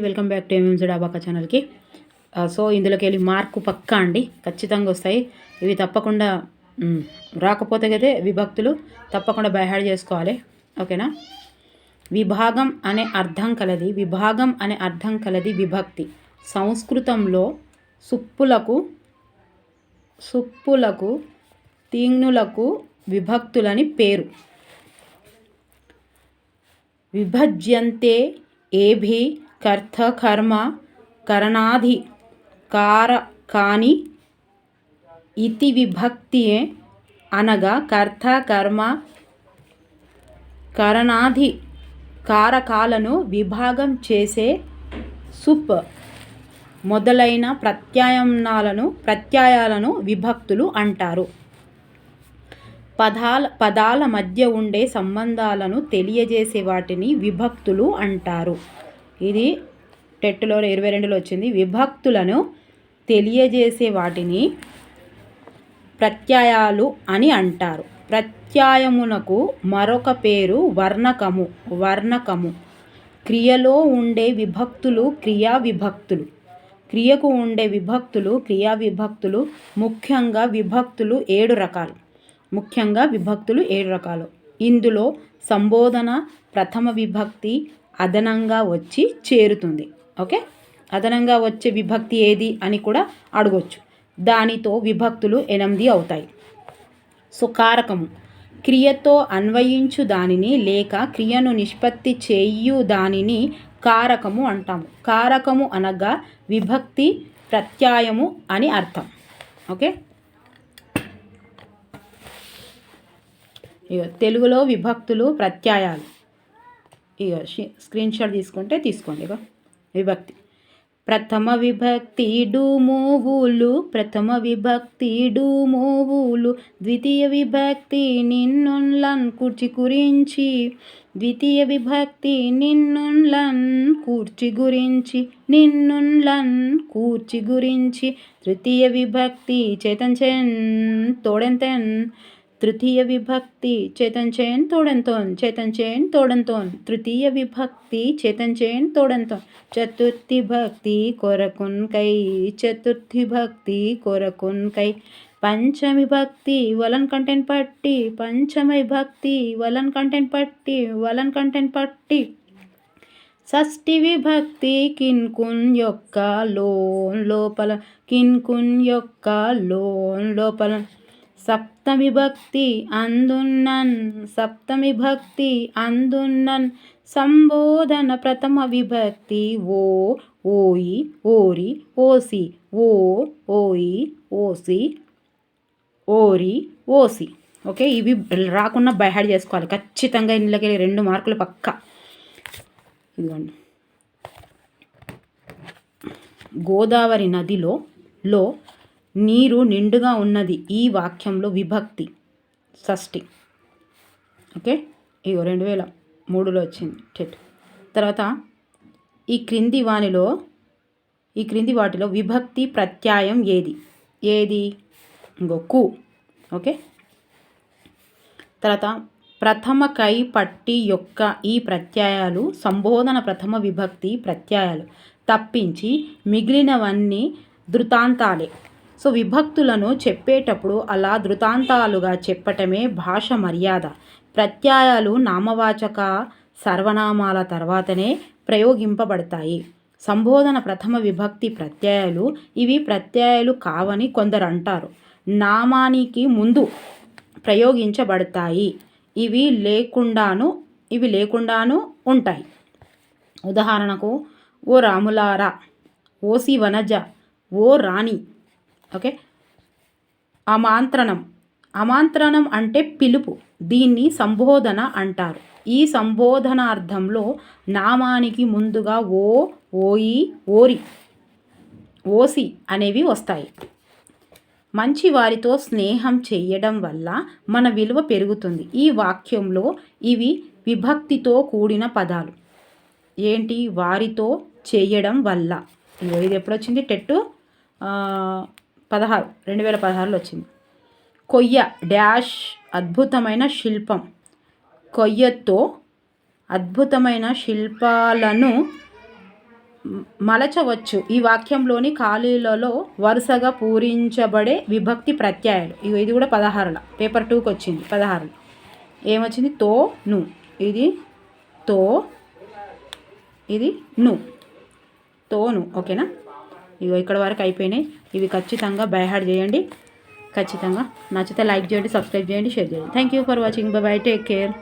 Welcome back to MMC అబాకా ఛానల్కి so ఇందులోకి వెళ్ళి మార్కు పక్కా అండి. ఖచ్చితంగా వస్తాయి. ఇవి తప్పకుండా రాకపోతే కదా విభక్తులు తప్పకుండా బైహాడ్ చేసుకోవాలి. ఓకేనా విభాగం అనే అర్థం కలది. విభాగం అనే అర్థం కలది విభక్తి. సంస్కృతంలో సుప్పులకు సుప్పులకు తీన్నులకు విభక్తులని పేరు. విభజ్యంతే ఏభి కర్త కర్మ కరణాధి కారకాని ఇతి విభక్తి అనగా కర్త కర్మ కరణాధి కారకాలను విభాగం చేసే సుప్ మొదలైన ప్రత్యామ్నాలను ప్రత్యయాలను విభక్తులు అంటారు. పదాల పదాల మధ్య ఉండే సంబంధాలను తెలియజేసే వాటిని విభక్తులు అంటారు. ఇది టెట్లో ఇరవై రెండులో వచ్చింది. విభక్తులను తెలియజేసే వాటిని ప్రత్యయాలు అని అంటారు. ప్రత్యయమునకు మరొక పేరు వర్ణకము. వర్ణకము. క్రియలో ఉండే విభక్తులు క్రియా విభక్తులు క్రియకు ఉండే విభక్తులు క్రియా విభక్తులు ముఖ్యంగా విభక్తులు ఏడు రకాలు. ముఖ్యంగా విభక్తులు ఏడు రకాలు. ఇందులో సంబోధన ప్రథమ విభక్తి అదనంగా వచ్చి చేరుతుంది. ఓకే? అదనంగా వచ్చే విభక్తి ఏది అని కూడా అడగొచ్చు. దానితో విభక్తులు ఎనిమిది అవుతాయి. సో కారకము. క్రియతో అన్వయించు దానిని లేక క్రియను నిష్పత్తి చేయు దానిని కారకము అంటాము. కారకము అనగా విభక్తి ప్రత్యాయము అని అర్థం. ఓకే? తెలుగులో విభక్తులు ప్రత్యాయాలు. ఇక స్క్రీన్ షాట్ తీసుకుంటే తీసుకోండి ఇక విభక్తి. ప్రథమ విభక్తి డూమోవులు ప్రథమ విభక్తి డూమోవులు ద్వితీయ విభక్తి నిన్నున్లన్ కూర్చి గురించి ద్వితీయ విభక్తి నిన్నున్లన్ కూర్చి గురించి నిన్నున్లన్ కూర్చి గురించి తృతీయ విభక్తి చేతంచెన్ తోడెంతెన్ తృతీయ విభక్తి చేతంచేన్ తోడంతోన్ చేతంచేన్ తోడంతోన్ తృతీయ విభక్తి చేతంచేన్ తోడంతోన్ చతుర్థి భక్తి కొరకున్ కై చతుర్థి భక్తి కొరకున్ కై. పంచమి భక్తి వలన్ కంటెంట్ పట్టి పంచమి భక్తి వలన్ కంటెంట్ పట్టి వలన్ కంటెంట్ పట్టి. షష్ఠి విభక్తి కిన్కున్ యొక్క లోన్ లోపల కిన్కున్ యొక్క లోన్ లోపల. సప్తమి భక్తి అందున్నన్ సప్తమి భక్తి అందున్నన్. సంబోధన ప్రథమ విభక్తి ఓ ఓయి ఓరి ఓసి ఓ ఓయి ఓసి ఓరి ఓసి. ఓకే ఇవి రాకుండా బైహాడ్ చేసుకోవాలి. ఖచ్చితంగా ఇందులోకి వెళ్ళి రెండు మార్కులు పక్కా. ఇదిగోండి. గోదావరి నదిలో లో నీరు నిండుగా ఉన్నది ఈ వాక్యంలో విభక్తి షష్ఠి ఓకే? ఇగో రెండు వేల మూడులో వచ్చింది. టెట్ తర్వాత ఈ క్రింది వానిలో ఈ క్రింది వాటిలో విభక్తి ప్రత్యాయం ఏది? ఏది? గొక్కు ఓకే? తర్వాత ప్రథమ కై పట్టి యొక్క ఈ ప్రత్యయాలు సంబోధన ప్రథమ విభక్తి ప్రత్యయాలు తప్పించి మిగిలినవన్నీ ధృతాంతాలే సో విభక్తులను చెప్పేటప్పుడు అలా ధృతాంతాలుగా చెప్పటమే భాష మర్యాద. ప్రత్యయాలు నామవాచక సర్వనామాల తర్వాతనే ప్రయోగింపబడతాయి. సంబోధన ప్రథమ విభక్తి ప్రత్యయాలు ఇవి ప్రత్యయాలు కావని కొందరు అంటారు. నామానికి ముందు ప్రయోగించబడతాయి. ఇవి లేకుండాను ఇవి లేకుండాను ఉంటాయి. ఉదాహరణకు ఓ రాములారా ఓసి వనజ ఓ రాణి ఓకే? అమాంత్రణం. అమాంత్రణం అంటే పిలుపు. దీన్ని సంబోధన అంటారు. ఈ సంబోధనార్థంలో నామానికి ముందుగా ఓ ఓయి ఓరి ఓసి అనేవి వస్తాయి. మంచి వారితో స్నేహం చేయడం వల్ల మన విలువ పెరుగుతుంది. ఈ వాక్యంలో ఇవి విభక్తితో కూడిన పదాలు. ఏంటి? వారితో చేయడం వల్ల. ఇది ఎప్పుడొచ్చింది? టెట్టు? పదహారు రెండు వేల పదహారులో వచ్చింది. కొయ్య డ్యాష్ అద్భుతమైన శిల్పం. కొయ్యతో అద్భుతమైన శిల్పాలను మలచవచ్చు. ఈ వాక్యంలోని ఖాళీలలో వరుసగా పూరించబడే విభక్తి ప్రత్యయాలు. ఇగో ఇది కూడా పదహారుల. పేపర్ టూకి వచ్చింది పదహారులు. ఏమొచ్చింది? తో ను. ఇది తో ఇది ను. తోను ఓకేనా? ఇగో ఇక్కడ వరకు అయిపోయినాయి. ఇవి ఖచ్చితంగా బైహాడ్ చేయండి. ఖచ్చితంగా నచ్చితే లైక్ చేయండి సబ్స్క్రైబ్ చేయండి షేర్ చేయండి. Thank you for watching bye bye take care